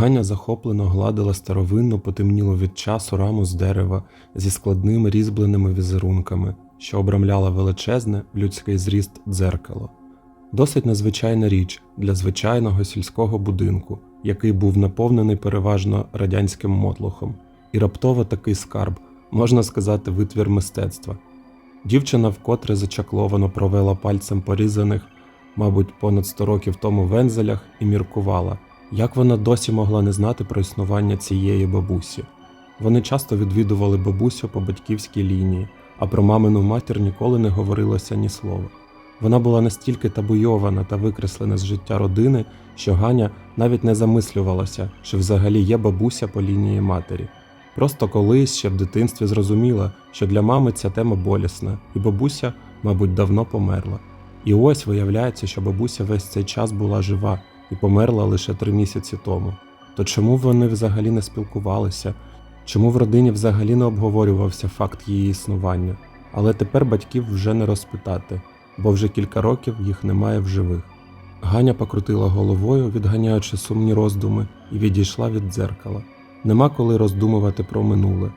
Ганя захоплено гладила старовинну, потемнілу від часу раму з дерева зі складними різьбленими візерунками, що обрамляла величезне в людський зріст дзеркало. Досить незвичайна річ для звичайного сільського будинку, який був наповнений переважно радянським мотлохом, і раптово такий скарб, можна сказати, витвір мистецтва. Дівчина вкотре зачакловано провела пальцем порізаних, мабуть, понад 100 років тому вензелях і міркувала, як вона досі могла не знати про існування цієї бабусі. Вони часто відвідували бабусю по батьківській лінії, а про мамину матір ніколи не говорилося ні слова. Вона була настільки табуйована та викреслена з життя родини, що Ганя навіть не замислювалася, що взагалі є бабуся по лінії матері. Просто колись ще в дитинстві зрозуміла, що для мами ця тема болісна, і бабуся, мабуть, давно померла. І ось виявляється, що бабуся весь цей час була жива і померла лише три місяці тому. То чому вони взагалі не спілкувалися? Чому в родині взагалі не обговорювався факт її існування? Але тепер батьків вже не розпитати, бо вже кілька років їх немає в живих. Ганя покрутила головою, відганяючи сумні роздуми, і відійшла від дзеркала. Нема коли роздумувати про минуле.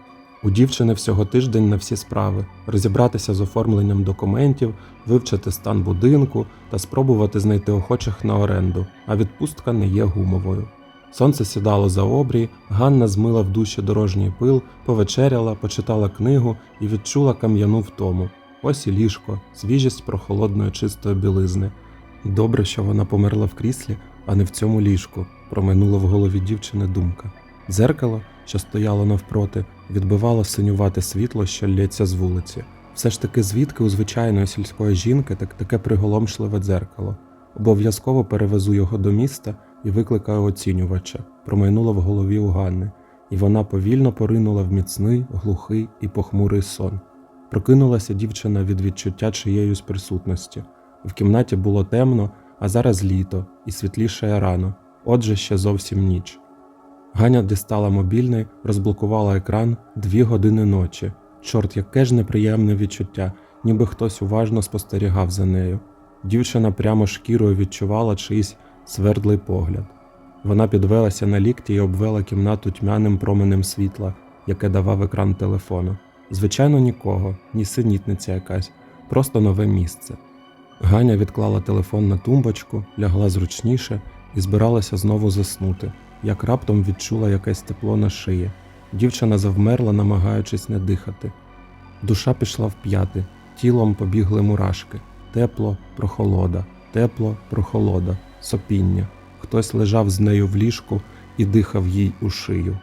У дівчини всього тиждень на всі справи розібратися з оформленням документів, вивчити стан будинку та спробувати знайти охочих на оренду, а відпустка не є гумовою. Сонце сідало за обрій, Ганна змила в душі дорожній пил, повечеряла, почитала книгу і відчула кам'яну втому. Ось і ліжко, свіжість прохолодної чистої білизни. Добре, що вона померла в кріслі, а не в цьому ліжку, проминула в голові дівчини думка. Дзеркало, що стояло навпроти, відбивало синювате світло, що лється з вулиці. Все ж таки, звідки у звичайної сільської жінки так таке приголомшливе дзеркало. Обов'язково перевезу його до міста і викликаю оцінювача, промайнуло в голові у Ганни, і вона повільно поринула в міцний, глухий і похмурий сон. Прокинулася дівчина від відчуття чиєюсь присутності. В кімнаті було темно, а зараз літо і світлішає рано, отже ще зовсім ніч. Ганя дістала мобільний, розблокувала екран дві години ночі. Чорт, яке ж неприємне відчуття, ніби хтось уважно спостерігав за нею. Дівчина прямо шкірою відчувала чийсь свердлий погляд. Вона підвелася на лікті і обвела кімнату тьмяним променем світла, яке давав екран телефону. Звичайно, нікого, ні синітниця якась, просто нове місце. Ганя відклала телефон на тумбочку, лягла зручніше і збиралася знову заснути, як раптом відчула якесь тепло на шиї. Дівчина завмерла, намагаючись не дихати. Душа пішла в п'яти, тілом побігли мурашки. Тепло, прохолода, тепло, прохолода, сопіння. Хтось лежав з нею в ліжку і дихав їй у шию.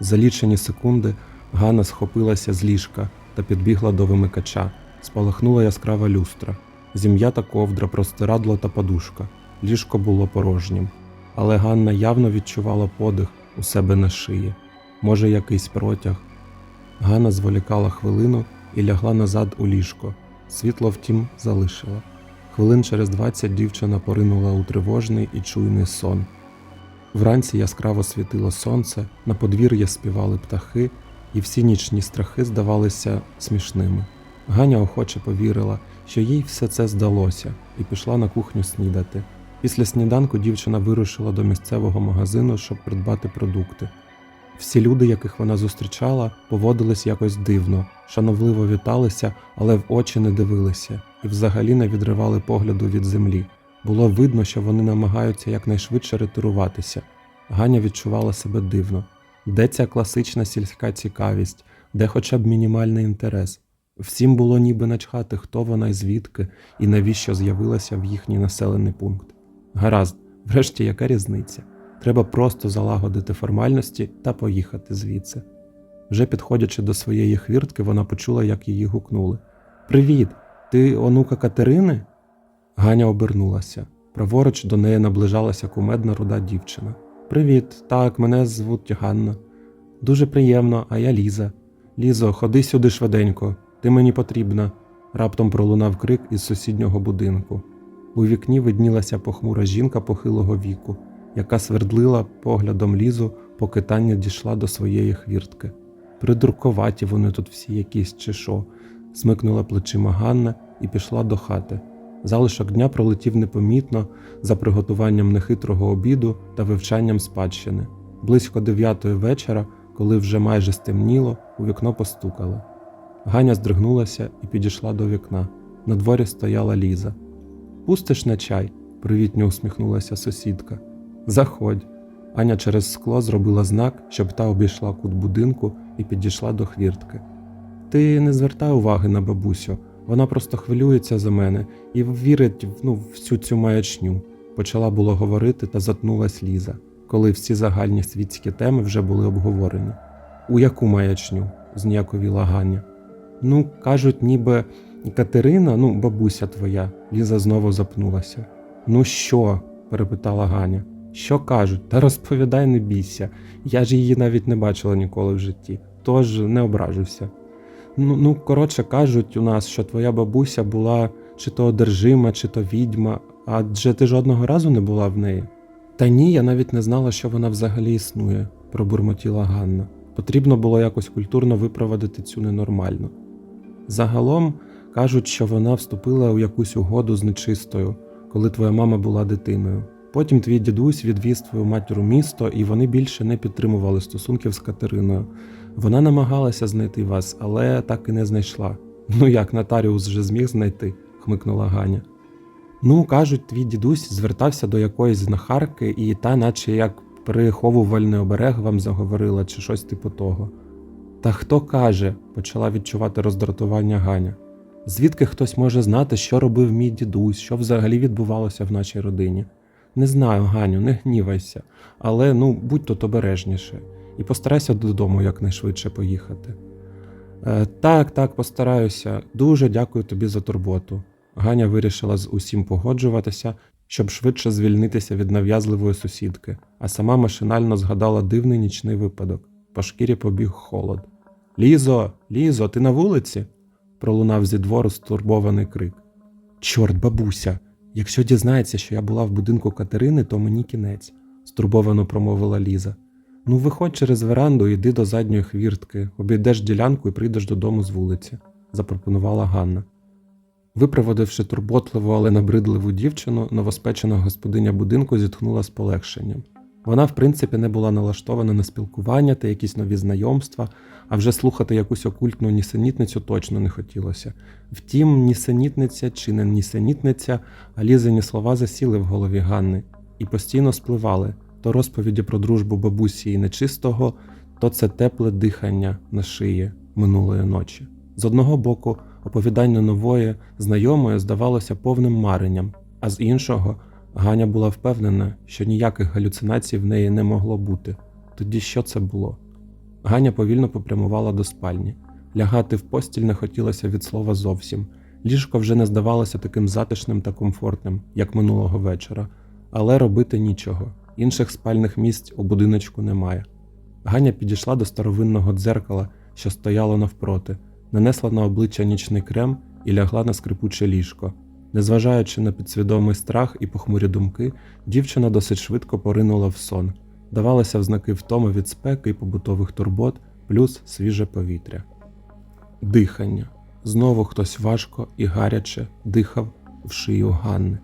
За лічені секунди Ганна схопилася з ліжка та підбігла до вимикача. Спалахнула яскрава люстра, зім'ята ковдра, простирадло та подушка. Ліжко було порожнім, але Ганна явно відчувала подих у себе на шиї. Може, якийсь протяг. Ганна зволікала хвилину і лягла назад у ліжко. Світло, втім, залишила. Хвилин через двадцять дівчина поринула у тривожний і чуйний сон. Вранці яскраво світило сонце, на подвір'я співали птахи, і всі нічні страхи здавалися смішними. Ганя охоче повірила, що їй все це здалося, і пішла на кухню снідати. Після сніданку дівчина вирушила до місцевого магазину, щоб придбати продукти. Всі люди, яких вона зустрічала, поводились якось дивно, шановливо віталися, але в очі не дивилися і взагалі не відривали погляду від землі. Було видно, що вони намагаються якнайшвидше ретируватися. Ганя відчувала себе дивно. Де ця класична сільська цікавість, де хоча б мінімальний інтерес? Всім було ніби начхати, хто вона і звідки, і навіщо з'явилася в їхній населений пункт. Гаразд, врешті, яка різниця? Треба просто залагодити формальності та поїхати звідси. Вже підходячи до своєї хвіртки, вона почула, як її гукнули. Привіт! Ти онука Катерини? Ганя обернулася. Праворуч до неї наближалася кумедна руда дівчина. Привіт, так, мене звуть Ганна. Дуже приємно, а я Ліза. Лізо, ходи сюди швиденько, ти мені потрібна. Раптом пролунав крик із сусіднього будинку. У вікні виднілася похмура жінка похилого віку, яка свердлила поглядом лізу, поки Таня дійшла до своєї хвіртки. Придуркуваті вони тут всі якісь чи що, смикнула плечима Ганна і пішла до хати. Залишок дня пролетів непомітно за приготуванням нехитрого обіду та вивчанням спадщини. Близько дев'ятої вечора, коли вже майже стемніло, у вікно постукали. Ганя здригнулася і підійшла до вікна. На дворі стояла Ліза. Пустиш на чай? привітно усміхнулася сусідка. Заходь. Аня через скло зробила знак, щоб та обійшла кут будинку і підійшла до хвіртки. Ти не звертай уваги на бабусю, вона просто хвилюється за мене і вірить ну, всю цю маячню. Почала було говорити та затнулась Ліза, коли всі загальні світські теми вже були обговорені. У яку маячню? зніяковіла Ганя. Ну, кажуть, ніби Катерина, ну, бабуся твоя, Ліза знову запнулася. Ну що? перепитала Ганя. Що кажуть? Та розповідай, не бійся. Я ж її навіть не бачила ніколи в житті, тож не ображуся. Ну, ну, коротше кажуть у нас, що твоя бабуся була чи то одержима, чи то відьма, адже ти жодного разу не була в неї. Та ні, я навіть не знала, що вона взагалі існує, пробурмотіла Ганна. Потрібно було якось культурно випроводити цю ненормальну. Загалом кажуть, що вона вступила у якусь угоду з нечистою, коли твоя мама була дитиною. Потім твій дідусь відвіз твою матір у місто, і вони більше не підтримували стосунків з Катериною. Вона намагалася знайти вас, але так і не знайшла. Ну як нотаріус вже зміг знайти, хмикнула Ганя. Ну, кажуть, твій дідусь звертався до якоїсь знахарки, і та, наче як переховувальний оберег вам заговорила, чи щось типу того. Та хто каже, почала відчувати роздратування Ганя. Звідки хтось може знати, що робив мій дідусь, що взагалі відбувалося в нашій родині? Не знаю, Ганю, не гнівайся, але ну будь тут обережніше і постарайся додому якнайшвидше поїхати. Е, так, так, постараюся. Дуже дякую тобі за турботу. Ганя вирішила з усім погоджуватися, щоб швидше звільнитися від нав'язливої сусідки, а сама машинально згадала дивний нічний випадок. По шкірі побіг холод. Лізо, Лізо, ти на вулиці? Пролунав зі двору стурбований крик. Чорт, бабуся! Якщо дізнається, що я була в будинку Катерини, то мені кінець, стурбовано промовила Ліза. Ну, виходь через веранду, йди до задньої хвіртки, обійдеш ділянку і прийдеш додому з вулиці, запропонувала Ганна. Випроводивши турботливу, але набридливу дівчину, новоспечена господиня будинку зітхнула з полегшенням. Вона, в принципі, не була налаштована на спілкування та якісь нові знайомства, а вже слухати якусь окультну нісенітницю точно не хотілося. Втім, нісенітниця чи не нісенітниця, а лізані слова засіли в голові Ганни і постійно спливали то розповіді про дружбу бабусі і нечистого, то це тепле дихання на шиї минулої ночі. З одного боку, оповідання нової, знайомої здавалося повним маренням, а з іншого, Ганя була впевнена, що ніяких галюцинацій в неї не могло бути. Тоді що це було? Ганя повільно попрямувала до спальні. Лягати в постіль не хотілося від слова зовсім. Ліжко вже не здавалося таким затишним та комфортним, як минулого вечора, але робити нічого. Інших спальних місць у будиночку немає. Ганя підійшла до старовинного дзеркала, що стояло навпроти, нанесла на обличчя нічний крем і лягла на скрипуче ліжко. Незважаючи на підсвідомий страх і похмурі думки, дівчина досить швидко поринула в сон, давалася в знаки втоми від спеки і побутових турбот, плюс свіже повітря. Дихання. Знову хтось важко і гаряче дихав в шию Ганни.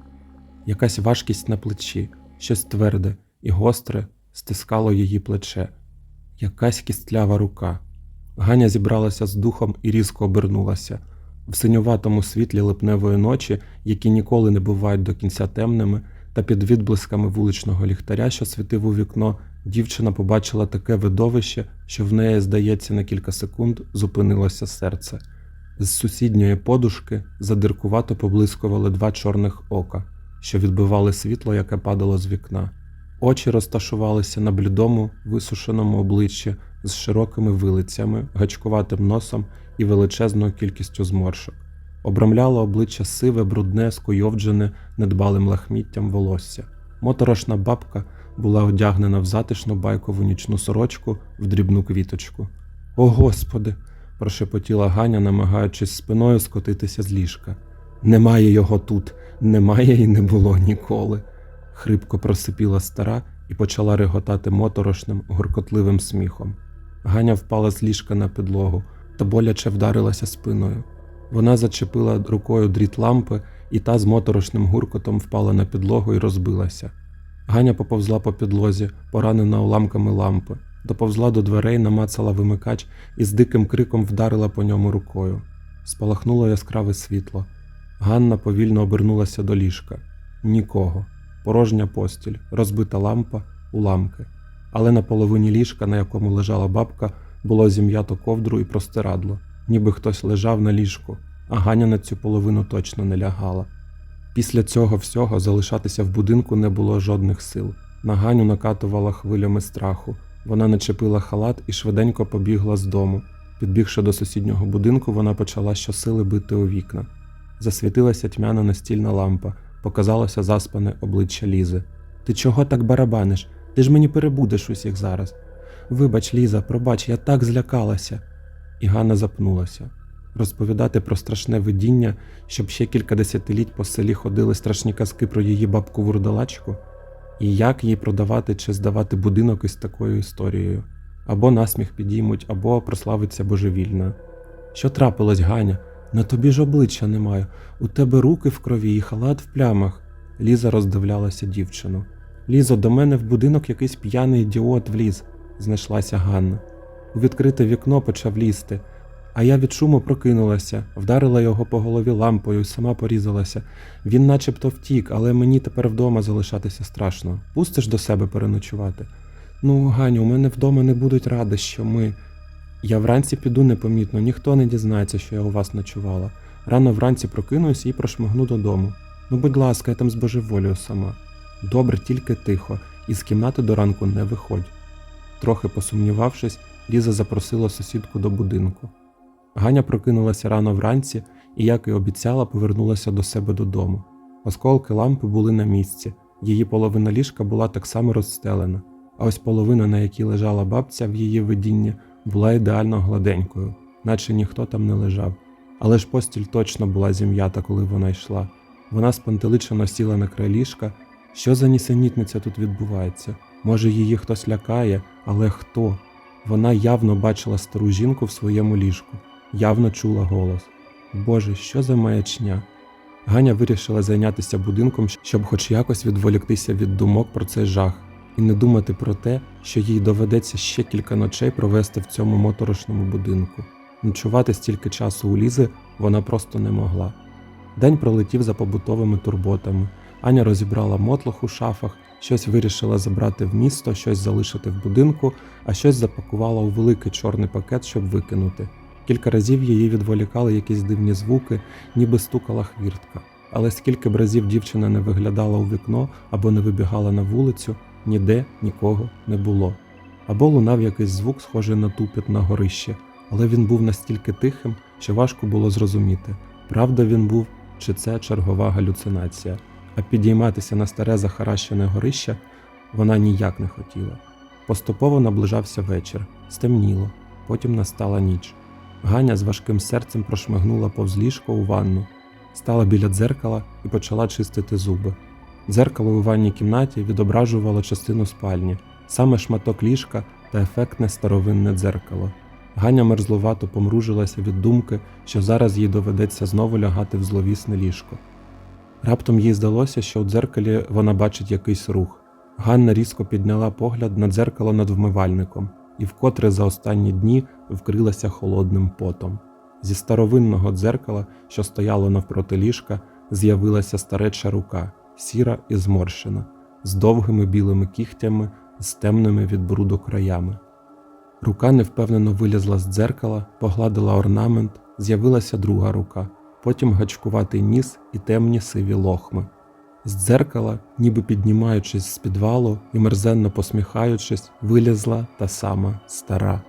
Якась важкість на плечі, щось тверде і гостре стискало її плече, якась кістлява рука. Ганя зібралася з духом і різко обернулася. В синюватому світлі липневої ночі, які ніколи не бувають до кінця темними, та під відблисками вуличного ліхтаря, що світив у вікно, дівчина побачила таке видовище, що в неї, здається, на кілька секунд зупинилося серце. З сусідньої подушки задиркувато поблискували два чорних ока, що відбивали світло, яке падало з вікна. Очі розташувалися на блідому, висушеному обличчі з широкими вилицями, гачкуватим носом і величезною кількістю зморшок. Обрамляло обличчя сиве, брудне, скуйовджене недбалим лахміттям волосся. Моторошна бабка була одягнена в затишну байкову нічну сорочку в дрібну квіточку. О Господи! прошепотіла Ганя, намагаючись спиною скотитися з ліжка. Немає його тут, немає і не було ніколи. Хрипко просипіла стара і почала реготати моторошним, гуркотливим сміхом. Ганя впала з ліжка на підлогу та боляче вдарилася спиною. Вона зачепила рукою дріт лампи, і та з моторошним гуркотом впала на підлогу і розбилася. Ганя поповзла по підлозі, поранена уламками лампи, доповзла до дверей, намацала вимикач і з диким криком вдарила по ньому рукою. Спалахнуло яскраве світло. Ганна повільно обернулася до ліжка. Нікого. Порожня постіль, розбита лампа, уламки. Але на половині ліжка, на якому лежала бабка, було зім'ято ковдру і простирадло, ніби хтось лежав на ліжку, а Ганя на цю половину точно не лягала. Після цього всього залишатися в будинку не було жодних сил. На Ганю накатувала хвилями страху. Вона начепила халат і швиденько побігла з дому. Підбігши до сусіднього будинку, вона почала щосили бити у вікна. Засвітилася тьмяна настільна лампа, показалося заспане обличчя Лізи. Ти чого так барабаниш? Ти ж мені перебудеш усіх зараз. Вибач, Ліза, пробач, я так злякалася. І Ганна запнулася. Розповідати про страшне видіння, щоб ще кілька десятиліть по селі ходили страшні казки про її бабку вурдалачку, і як їй продавати чи здавати будинок із такою історією, або насміх підіймуть, або прославиться божевільна. Що трапилось, Ганя? На тобі ж обличчя немає. У тебе руки в крові і халат в плямах. Ліза роздивлялася дівчину. Лізо, до мене в будинок якийсь п'яний ідіот вліз, знайшлася Ганна. У відкрите вікно почав лізти, а я від шуму прокинулася, вдарила його по голові лампою сама порізалася. Він начебто втік, але мені тепер вдома залишатися страшно. Пустиш до себе переночувати? Ну, Ганю, у мене вдома не будуть ради, що ми. Я вранці піду непомітно, ніхто не дізнається, що я у вас ночувала. Рано вранці прокинусь і прошмигну додому. Ну, будь ласка, я там збожеволію сама. Добре, тільки тихо, і з кімнати до ранку не виходь. Трохи посумнівавшись, Ліза запросила сусідку до будинку. Ганя прокинулася рано вранці і, як і обіцяла, повернулася до себе додому. Осколки лампи були на місці, її половина ліжка була так само розстелена, а ось половина, на якій лежала бабця в її видінні, була ідеально гладенькою, наче ніхто там не лежав. Але ж постіль точно була зім'ята, коли вона йшла. Вона спантеличено сіла на край ліжка. Що за нісенітниця тут відбувається? Може, її хтось лякає, але хто? Вона явно бачила стару жінку в своєму ліжку, явно чула голос. Боже, що за маячня? Ганя вирішила зайнятися будинком, щоб хоч якось відволіктися від думок про цей жах, і не думати про те, що їй доведеться ще кілька ночей провести в цьому моторошному будинку. Ночувати стільки часу у Лізи вона просто не могла. День пролетів за побутовими турботами. Аня розібрала мотлох у шафах, щось вирішила забрати в місто, щось залишити в будинку, а щось запакувала у великий чорний пакет, щоб викинути. Кілька разів її відволікали якісь дивні звуки, ніби стукала хвіртка. Але скільки б разів дівчина не виглядала у вікно або не вибігала на вулицю, ніде нікого не було. Або лунав якийсь звук, схожий на тупіт на горище, але він був настільки тихим, що важко було зрозуміти, правда він був чи це чергова галюцинація. А підійматися на старе захаращене горище вона ніяк не хотіла. Поступово наближався вечір, стемніло, потім настала ніч. Ганя з важким серцем прошмигнула повз ліжко у ванну, стала біля дзеркала і почала чистити зуби. Дзеркало у ванній кімнаті відображувало частину спальні, саме шматок ліжка та ефектне старовинне дзеркало. Ганя мерзлувато помружилася від думки, що зараз їй доведеться знову лягати в зловісне ліжко. Раптом їй здалося, що у дзеркалі вона бачить якийсь рух. Ганна різко підняла погляд на дзеркало над вмивальником і вкотре за останні дні вкрилася холодним потом. Зі старовинного дзеркала, що стояло навпроти ліжка, з'явилася стареча рука, сіра і зморщена, з довгими білими кігтями, з темними від бруду краями. Рука невпевнено вилізла з дзеркала, погладила орнамент, з'явилася друга рука, потім гачкуватий ніс і темні сиві лохми. З дзеркала, ніби піднімаючись з підвалу і мерзенно посміхаючись, вилізла та сама стара.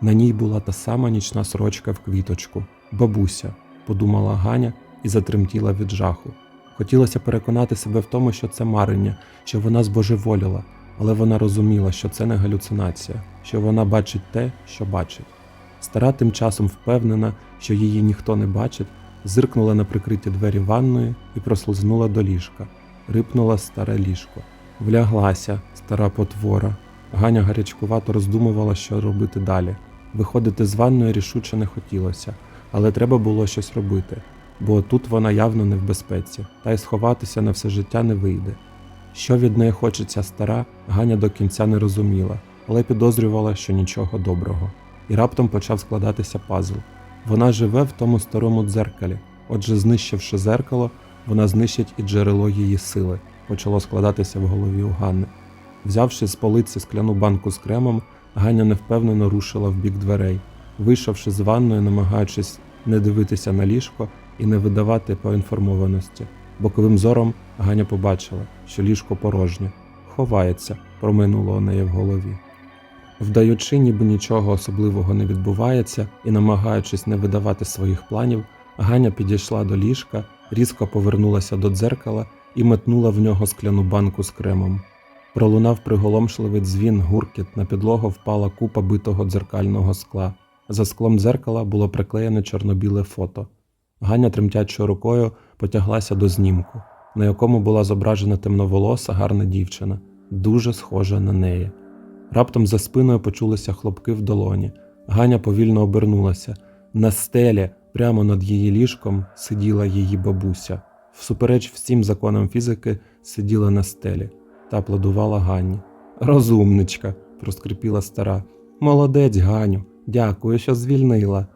На ній була та сама нічна сорочка в квіточку. Бабуся, подумала Ганя і затремтіла від жаху. Хотілося переконати себе в тому, що це марення, що вона збожеволіла, але вона розуміла, що це не галюцинація, що вона бачить те, що бачить. Стара тим часом впевнена, що її ніхто не бачить, зиркнула на прикриті двері ванної і прослизнула до ліжка, рипнула старе ліжко. Вляглася, стара потвора. Ганя гарячкувато роздумувала, що робити далі. Виходити з ванної рішуче не хотілося, але треба було щось робити, бо тут вона явно не в безпеці, та й сховатися на все життя не вийде. Що від неї хоче ця стара, Ганя до кінця не розуміла, але підозрювала, що нічого доброго. І раптом почав складатися пазл. Вона живе в тому старому дзеркалі, отже, знищивши зеркало, вона знищить і джерело її сили, почало складатися в голові у Ганни. Взявши з полиці скляну банку з кремом, Ганя невпевнено рушила в бік дверей, вийшовши з ванної, намагаючись не дивитися на ліжко і не видавати поінформованості. Боковим зором Ганя побачила, що ліжко порожнє, ховається, проминуло у неї в голові. Вдаючи, ніби нічого особливого не відбувається і намагаючись не видавати своїх планів, Ганя підійшла до ліжка, різко повернулася до дзеркала і метнула в нього скляну банку з кремом. Пролунав приголомшливий дзвін, гуркіт, на підлогу впала купа битого дзеркального скла. За склом дзеркала було приклеєне чорно-біле фото. Ганя тремтячою рукою потяглася до знімку, на якому була зображена темноволоса гарна дівчина, дуже схожа на неї. Раптом за спиною почулися хлопки в долоні. Ганя повільно обернулася. На стелі, прямо над її ліжком, сиділа її бабуся. Всупереч всім законам фізики, сиділа на стелі та аплодувала Ганні. Розумничка, проскрипіла стара. Молодець, Ганю, дякую, що звільнила.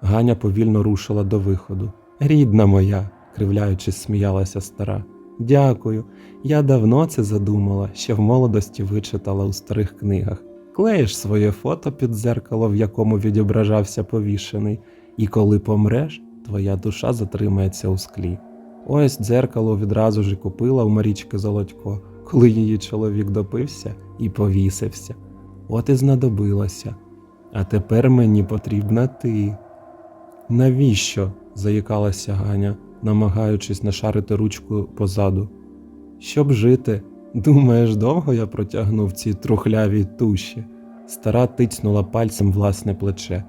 Ганя повільно рушила до виходу. Рідна моя, кривляючись, сміялася стара. Дякую. Я давно це задумала, ще в молодості вичитала у старих книгах. Клеїш своє фото під дзеркало, в якому відображався повішений, і коли помреш, твоя душа затримається у склі. Ось дзеркало відразу ж і купила у Марічки Золотько, коли її чоловік допився і повісився. От і знадобилося. А тепер мені потрібна ти. Навіщо? заїкалася Ганя, намагаючись нашарити ручку позаду. Щоб жити, думаєш, довго я протягну в цій трухлявій туші? Стара тицьнула пальцем власне плече.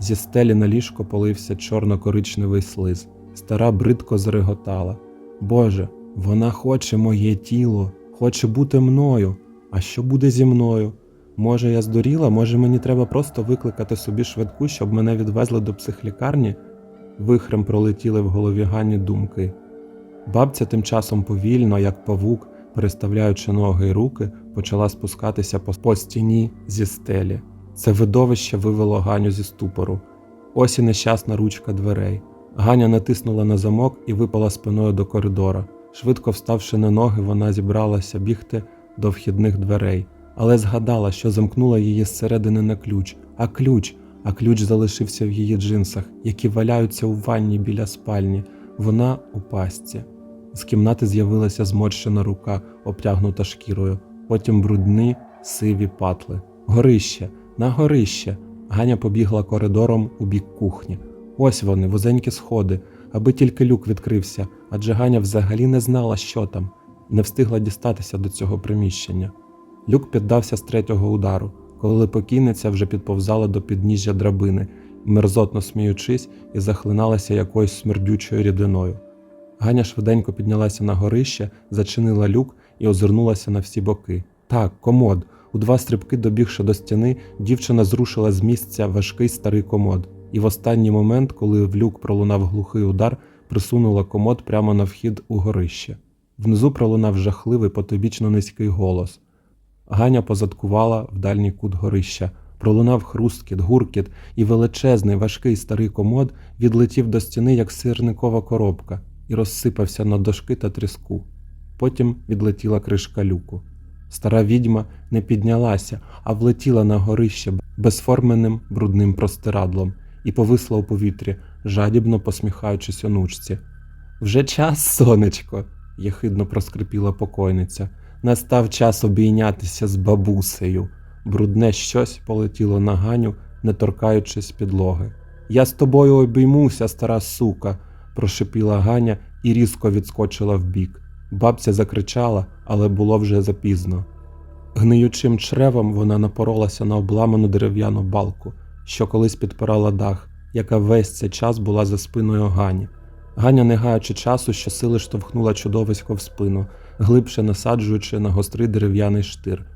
Зі стелі на ліжко полився чорно-коричневий слиз. Стара бридко зареготала. Боже, вона хоче моє тіло, хоче бути мною. А що буде зі мною? Може, я здуріла, може мені треба просто викликати собі швидку, щоб мене відвезли до психлікарні? Вихрем пролетіли в голові Гані думки. Бабця тим часом повільно, як павук, переставляючи ноги й руки, почала спускатися по, стіні зі стелі. Це видовище вивело Ганю зі ступору. Ось і нещасна ручка дверей. Ганя натиснула на замок і випала спиною до коридора. Швидко вставши на ноги, вона зібралася бігти до вхідних дверей, але згадала, що замкнула її зсередини на ключ, а ключ, а ключ залишився в її джинсах, які валяються у ванні біля спальні. Вона у пастці. З кімнати з'явилася зморщена рука, обтягнута шкірою, потім брудні сиві патли. Горище, на горище. Ганя побігла коридором у бік кухні. Ось вони, вузенькі сходи, аби тільки люк відкрився, адже Ганя взагалі не знала, що там, не встигла дістатися до цього приміщення. Люк піддався з третього удару, коли покійниця вже підповзала до підніжжя драбини, мерзотно сміючись і захлиналася якоюсь смердючою рідиною. Ганя швиденько піднялася на горище, зачинила люк і озирнулася на всі боки. Так, комод. У два стрибки, добігши до стіни, дівчина зрушила з місця важкий старий комод, і в останній момент, коли в люк пролунав глухий удар, присунула комод прямо на вхід у горище. Внизу пролунав жахливий потобічно низький голос. Ганя позадкувала в дальній кут горища. Пролунав хрусткіт, гуркіт, і величезний важкий старий комод відлетів до стіни, як сирникова коробка, і розсипався на дошки та тріску. Потім відлетіла кришка люку. Стара відьма не піднялася, а влетіла на горище безформеним брудним простирадлом і повисла у повітрі, жадібно посміхаючись онучці. Вже час, сонечко, єхидно проскрипіла покойниця. Настав час обійнятися з бабусею. Брудне щось полетіло на Ганю, не торкаючись підлоги. Я з тобою обіймуся, стара сука, прошипіла Ганя і різко відскочила вбік. Бабця закричала, але було вже запізно. Гниючим чревом вона напоролася на обламану дерев'яну балку, що колись підпирала дах, яка весь цей час була за спиною Гані. Ганя, не гаючи часу, щосили штовхнула чудовисько в спину, глибше насаджуючи на гострий дерев'яний штир.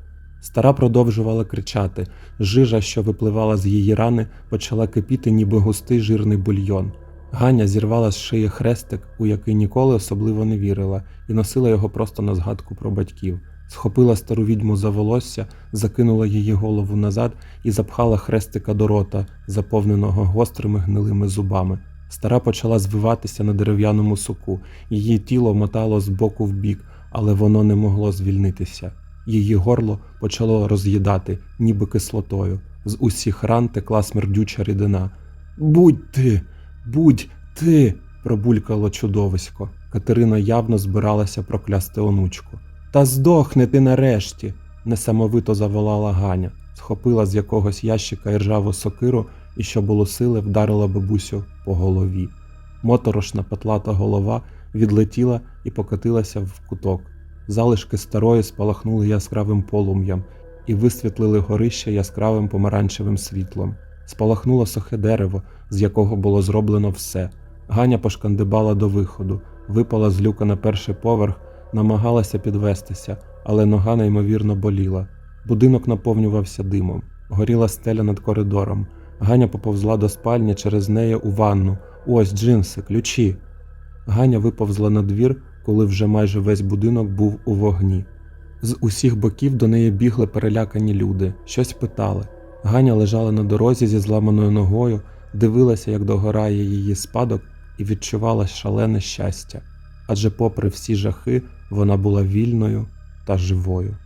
Стара продовжувала кричати. Жижа, що випливала з її рани, почала кипіти, ніби густий жирний бульйон. Ганя зірвала з шиї хрестик, у який ніколи особливо не вірила, і носила його просто на згадку про батьків. Схопила стару відьму за волосся, закинула її голову назад і запхала хрестика до рота, заповненого гострими гнилими зубами. Стара почала звиватися на дерев'яному суку, її тіло мотало з боку в бік, але воно не могло звільнитися. Її горло почало роз'їдати, ніби кислотою. З усіх ран текла смердюча рідина. Будь ти, будь ти. пробулькало чудовисько. Катерина явно збиралася проклясти онучку. Та здохни ти нарешті. несамовито заволала Ганя, схопила з якогось ящика іржаву сокиру і, що було сили, вдарила бабусю по голові. Моторошна петлата голова відлетіла і покотилася в куток. Залишки старої спалахнули яскравим полум'ям і висвітлили горище яскравим помаранчевим світлом. Спалахнуло сухе дерево, з якого було зроблено все. Ганя пошкандибала до виходу, випала з люка на перший поверх, намагалася підвестися, але нога неймовірно боліла. Будинок наповнювався димом, горіла стеля над коридором. Ганя поповзла до спальні через неї у ванну. Ось джинси, ключі. Ганя виповзла на двір, коли вже майже весь будинок був у вогні. З усіх боків до неї бігли перелякані люди, щось питали. Ганя лежала на дорозі зі зламаною ногою, дивилася, як догорає її спадок, і відчувала шалене щастя. Адже, попри всі жахи, вона була вільною та живою.